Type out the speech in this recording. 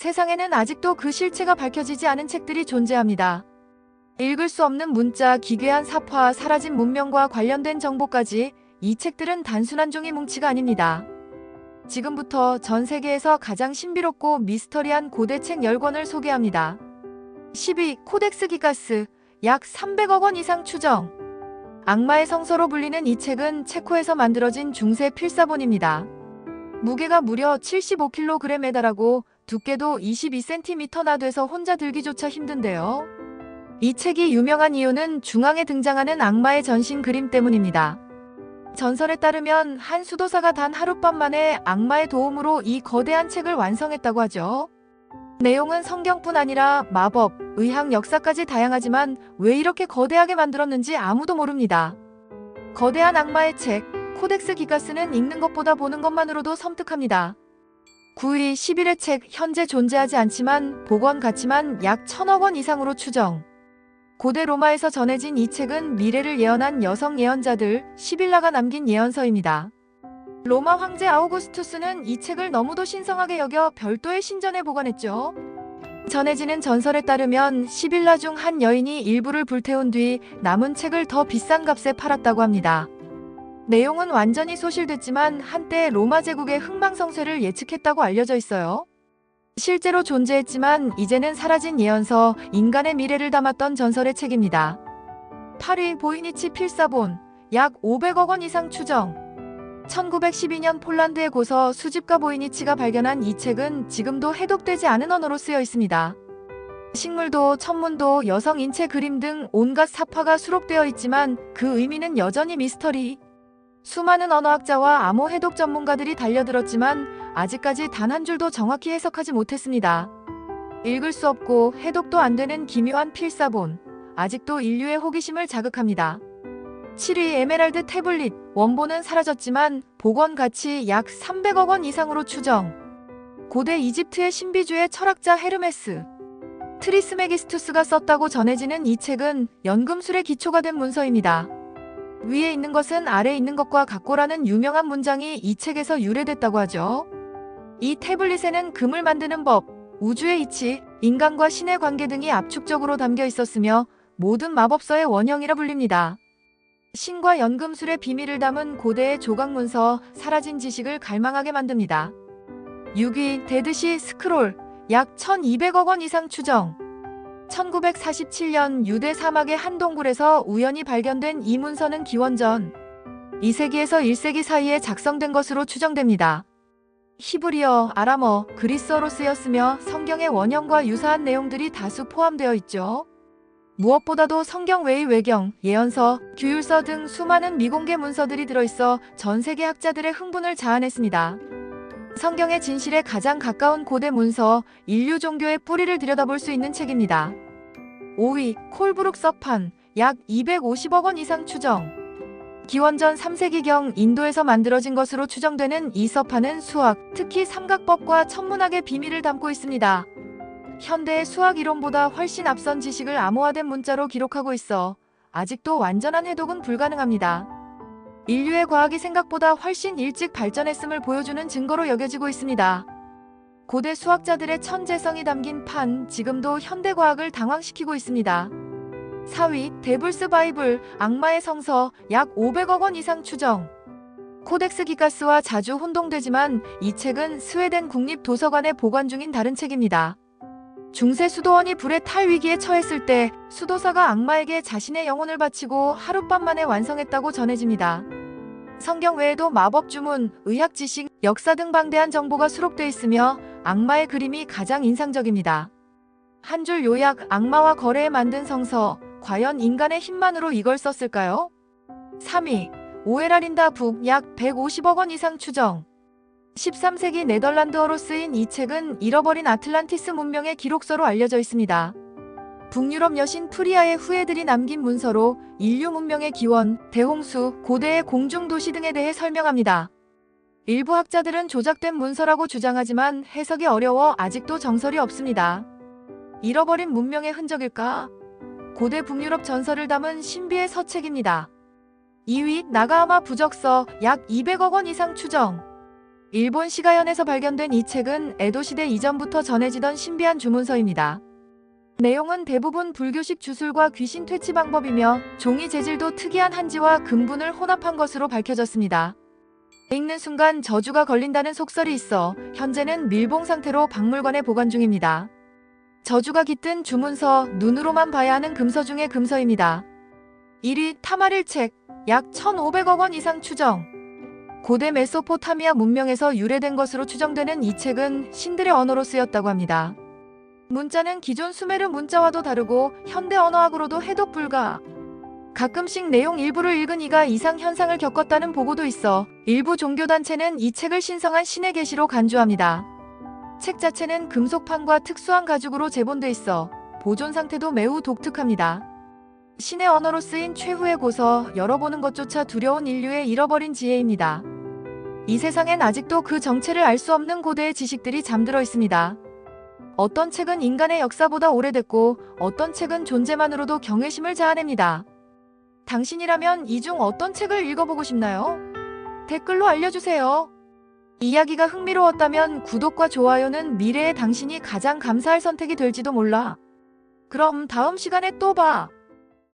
세상에는 아직도 그 실체가 밝혀지지 않은 책들이 존재합니다. 읽을 수 없는 문자, 기괴한 사파, 사라진 문명과 관련된 정보까지 이 책들은 단순한 종이 뭉치가 아닙니다. 지금부터 전 세계에서 가장 신비롭고 미스터리한 고대 책 10권을 소개합니다. 12. 코덱스 기가스 약 300억 원 이상 추정 악마의 성서로 불리는 이 책은 체코에서 만들어진 중세 필사본입니다. 무게가 무려 75kg에 달하고 두께도 22cm나 돼서 혼자 들기조차 힘든데요. 이 책이 유명한 이유는 중앙에 등장하는 악마의 전신 그림 때문입니다. 전설에 따르면 한 수도사가 단 하룻밤 만에 악마의 도움으로 이 거대한 책을 완성했다고 하죠. 내용은 성경뿐 아니라 마법, 의학, 역사까지 다양하지만 왜 이렇게 거대하게 만들었는지 아무도 모릅니다. 거대한 악마의 책, 코덱스 기가스는 읽는 것보다 보는 것만으로도 섬뜩합니다. 9위 11회 책 현재 존재하지 않지만 복원 가치만 약 천억 원 이상으로 추정. 고대 로마에서 전해진 이 책은 미래를 예언한 여성 예언자들 시빌라가 남긴 예언서입니다. 로마 황제 아우구스투스는 이 책을 너무도 신성하게 여겨 별도의 신전에 보관했죠. 전해지는 전설에 따르면 시빌라 중 한 여인이 일부를 불태운 뒤 남은 책을 더 비싼 값에 팔았다고 합니다. 내용은 완전히 소실됐지만 한때 로마 제국의 흥망성쇠를 예측했다고 알려져 있어요. 실제로 존재했지만 이제는 사라진 예언서, 인간의 미래를 담았던 전설의 책입니다. 8위 보이니치 필사본, 약 500억 원 이상 추정. 1912년 폴란드의 고서 수집가 보이니치가 발견한 이 책은 지금도 해독되지 않은 언어로 쓰여 있습니다. 식물도 천문도 여성 인체 그림 등 온갖 사파가 수록되어 있지만 그 의미는 여전히 미스터리. 수많은 언어학자와 암호 해독 전문가들이 달려들었지만 아직까지 단 한 줄도 정확히 해석하지 못했습니다. 읽을 수 없고 해독도 안 되는 기묘한 필사본. 아직도 인류의 호기심을 자극합니다. 7위 에메랄드 태블릿. 원본은 사라졌지만 복원 가치 약 300억 원 이상으로 추정. 고대 이집트의 신비주의 철학자 헤르메스. 트리스메기스투스가 썼다고 전해지는 이 책은 연금술의 기초가 된 문서입니다. 위에 있는 것은 아래 있는 것과 같고라는 유명한 문장이 이 책에서 유래됐다고 하죠. 이 태블릿에는 금을 만드는 법, 우주의 이치, 인간과 신의 관계 등이 압축적으로 담겨 있었으며 모든 마법서의 원형이라 불립니다. 신과 연금술의 비밀을 담은 고대의 조각문서, 사라진 지식을 갈망하게 만듭니다. 6위 데드시 스크롤, 약 1200억 원 이상 추정. 1947년 유대 사막의 한 동굴에서 우연히 발견된 이 문서는 기원전 2세기에서 1세기 사이에 작성된 것으로 추정됩니다. 히브리어, 아람어, 그리스어로 쓰였으며 성경의 원형과 유사한 내용들이 다수 포함되어 있죠. 무엇보다도 성경 외의 외경, 예언서, 규율서 등 수많은 미공개 문서들이 들어있어 전 세계 학자들의 흥분을 자아냈습니다. 성경의 진실에 가장 가까운 고대 문서, 인류 종교의 뿌리를 들여다볼 수 있는 책입니다. 5위 콜브룩 서판 약 250억 원 이상 추정. 기원전 3세기경 인도에서 만들어진 것으로 추정되는 이 서판은 수학, 특히 삼각법과 천문학의 비밀을 담고 있습니다. 현대의 수학 이론보다 훨씬 앞선 지식을 암호화된 문자로 기록하고 있어 아직도 완전한 해독은 불가능합니다. 인류의 과학이 생각보다 훨씬 일찍 발전했음을 보여주는 증거로 여겨지고 있습니다. 고대 수학자들의 천재성이 담긴 판, 지금도 현대 과학을 당황시키고 있습니다. 4위, 데블스 바이블, 악마의 성서, 약 500억 원 이상 추정. 코덱스 기가스와 자주 혼동되지만 이 책은 스웨덴 국립도서관에 보관 중인 다른 책입니다. 중세 수도원이 불에 탈 위기에 처했을 때 수도사가 악마에게 자신의 영혼을 바치고 하룻밤 만에 완성했다고 전해집니다. 성경 외에도 마법 주문, 의학 지식, 역사 등 방대한 정보가 수록돼 있으며 악마의 그림이 가장 인상적입니다. 한 줄 요약 악마와 거래에 만든 성서, 과연 인간의 힘만으로 이걸 썼을까요? 3위 오에라린다 북 약 150억 원 이상 추정 13세기 네덜란드어로 쓰인 이 책은 잃어버린 아틀란티스 문명의 기록서로 알려져 있습니다. 북유럽 여신 프리아의 후예들이 남긴 문서로 인류 문명의 기원, 대홍수, 고대의 공중도시 등에 대해 설명합니다. 일부 학자들은 조작된 문서라고 주장하지만 해석이 어려워 아직도 정설이 없습니다. 잃어버린 문명의 흔적일까? 고대 북유럽 전설을 담은 신비의 서책입니다. 2위 나가하마 부적서 약 200억 원 이상 추정. 일본 시가현에서 발견된 이 책은 에도시대 이전부터 전해지던 신비한 주문서입니다. 내용은 대부분 불교식 주술과 귀신 퇴치 방법이며 종이 재질도 특이한 한지와 금분을 혼합한 것으로 밝혀졌습니다. 읽는 순간 저주가 걸린다는 속설이 있어 현재는 밀봉 상태로 박물관에 보관 중입니다. 저주가 깃든 주문서, 눈으로만 봐야 하는 금서 중의 금서입니다. 1위 타마릴 책, 약 1,500억 원 이상 추정. 고대 메소포타미아 문명에서 유래된 것으로 추정되는 이 책은 신들의 언어로 쓰였다고 합니다. 문자는 기존 수메르 문자와도 다르고 현대 언어학으로도 해독 불가. 가끔씩 내용 일부를 읽은 이가 이상 현상을 겪었다는 보고도 있어 일부 종교단체는 이 책을 신성한 신의 계시로 간주합니다. 책 자체는 금속판과 특수한 가죽으로 제본돼 있어 보존 상태도 매우 독특합니다. 신의 언어로 쓰인 최후의 고서 열어보는 것조차 두려운 인류의 잃어버린 지혜입니다. 이 세상엔 아직도 그 정체를 알 수 없는 고대의 지식들이 잠들어 있습니다. 어떤 책은 인간의 역사보다 오래됐고 어떤 책은 존재만으로도 경외심을 자아냅니다. 당신이라면 이 중 어떤 책을 읽어보고 싶나요? 댓글로 알려주세요. 이야기가 흥미로웠다면 구독과 좋아요는 미래의 당신이 가장 감사할 선택이 될지도 몰라. 그럼 다음 시간에 또 봐.